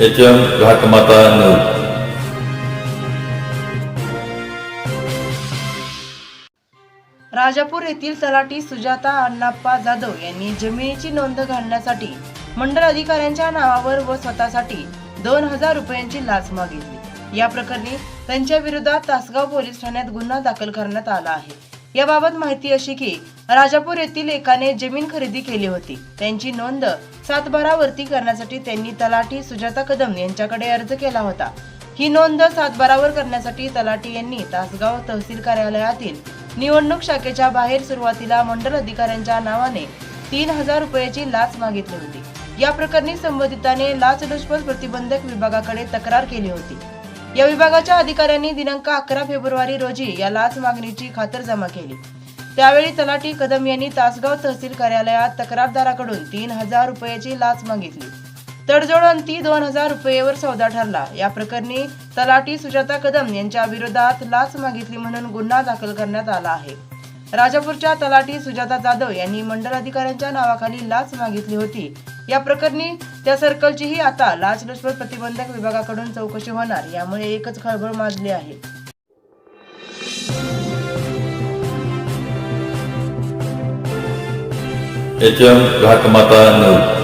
H M Ghatmata news Rajapur येथील तलाठी सुजाता अण्णाप्पा जाधव यांनी जमिनीची नोंद घालण्यासाठी मंडळ अधिकाऱ्यांच्या नावावर व स्वतःसाठी दोन हजार रुपयांची लाच मागितली. या प्रकरणी त्यांच्या विरोधात तासगाव पोलीस ठाण्यात गुन्हा दाखल करण्यात आला आहे. याबाबत माहिती अशी की राजापूर येथील एकाने जमीन खरेदी केली होती. त्यांची नोंद सातबारावरती करण्यासाठी त्यांनी तलाठी सुजाता कदम यांच्याकडे अर्ज केला होता. ही नोंद सातबारावर करण्यासाठी तलाठी यांनी तासगाव तहसील कार्यालयातील निवडणूक शाखेच्या बाहेर सुरुवातीला मंडल अधिकाऱ्यांच्या नावाने तीन हजार रुपयाची लाच मागितली होती. या प्रकरणी संबंधिताने लाचलुचपत प्रतिबंधक विभागाकडे तक्रार केली होती. या विभागाच्या अधिकाऱ्यांनी दिनांक अकरा फेब्रुवारी रोजी या लाच मागणीची खातरजमा केली. त्यावेळी तलाठी कदम यांनी तासगाव तहसील कार्यालयात तक्रारदाराकडून तीन हजार रुपयाची लाच मागितली. तडजोड अंती दोन हजार रुपयेवर सौदा ठरला. या प्रकरणी तलाठी सुजाता कदम यांच्या विरोधात लाच मागितली म्हणून गुन्हा दाखल करण्यात आला आहे. राजापूरच्या तलाठी सुजाता जाधव यांनी मंडल अधिकाऱ्यांच्या नावाखाली लाच मागितली होती. या प्रकरणी त्या सर्कलचीही आता लाचलुचपत प्रतिबंधक विभागाकडून चौकशी होणार यामुळे एकच खळबळ माजली आहे. एच एम घाटमाता नऊ.